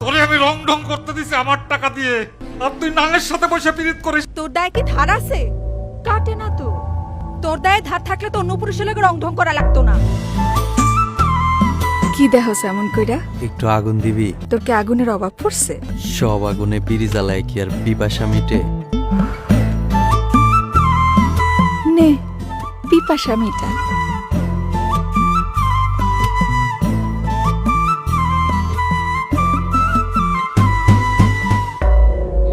তোরে আমি রং ঢং করতে দিছি আমার টাকা দিয়ে। আর তুই নাঙের সাথে বসে পিরিত করিস। তোর দায় কি ধার আছে? কাটে না তো। তোর দায়ে ধার থাকলে তো অন্য পুরুষের লোক রং ঢং করা লাগতো না। কি দেহ এমন কইরা? একটু আগুন দিবি। তোর কি আগুনের অভাব পড়ছে? সব আগুনে বিড়ি জ্বালায় কি আর পিপাসা মিটে? নে পিপাসা মিটা।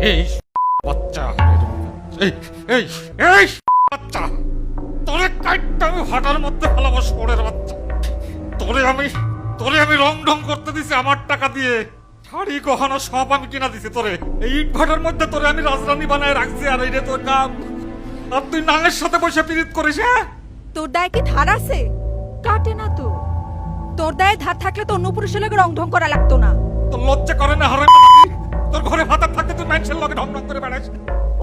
এই বাচ্চা। এই এই এই বাচ্চা। তোরে কাইটটা আমি হাটার মধ্যে ফেলাবো সোরের বাচ্চা। তোরে আমি তোরে আমি রং ঢং করতে দিছি আমার টাকা দিয়ে। শাড়ি গহনা সব আমি কিনা দিছি তোরে। এই ইট ভাটার মধ্যে তোরে আমি রাজরানী বানায় রাখছি আর এই রে তোর কাম আর তুই নাঙের সাথে বসে পিরিত করিস হ্যাঁ? তোর দায় কি ধার আছে? কাটে না তো। তোর দায়ে ধার থাকলে তো অন্য পুরুষের লোক রং ঢং করা লাগতো না। তোর লজ্জা করে না হরে তোর ঘরে তুই মানুষের লগে ঢং ঢং করে বেড়াস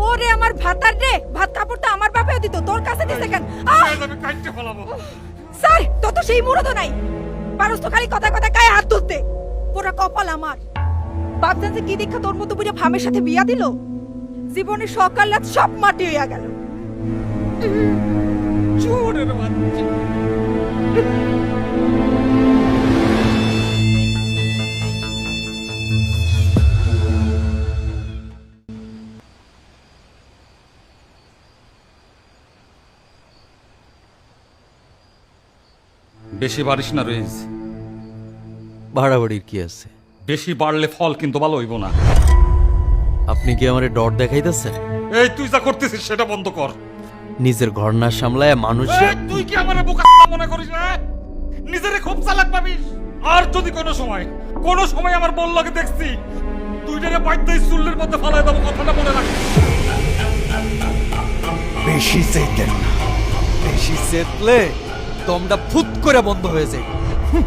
ওরে আমার ভাতার রে ভাত কাপড় তো আমার বাপেও দিত তোর কাছে দিছে কেন? আমি কাইটে ফেলাবো। স্যার তোর তো সেই মুরদও নাই। পারস তো খালি কথা কথা গায়ে হাত তুলতে। পুরো কপাল আমার। বাপজান যে কি দীক্ষা তোর মতো বুঝে ভামের সাথে বিয়া দিল? জীবনে সকাল রাত সব মাটি হইয়া গেল। চোরের বাচ্চা। বেশি বাড়িস না রয়েছে বাড়াবাড়ির কি আছে? বেশি বাড়লে ফল কিন্তু ভালো হইব না। আপনি কি আমারে ডর দেখাইতেছেন? এই তুই যা করতেছিস সেটা বন্ধ কর। নিজের ঘর না সামলায় মানুষ এই, তুই কি আমার বোকা মনে করিস না নিজেরে খুব চালাক ভাবিস। আর যদি কোনো সময় কোনো সময় আমার বল লাগে দেখছি তুই যেন বাইদ্য চুল্লের মধ্যে ফালাই দেবো কথাটা মনে রাখিস বেশি চেতেন না। বেশি চেতলে দমটা ফুত করে বন্ধ হয়ে যায় হুম।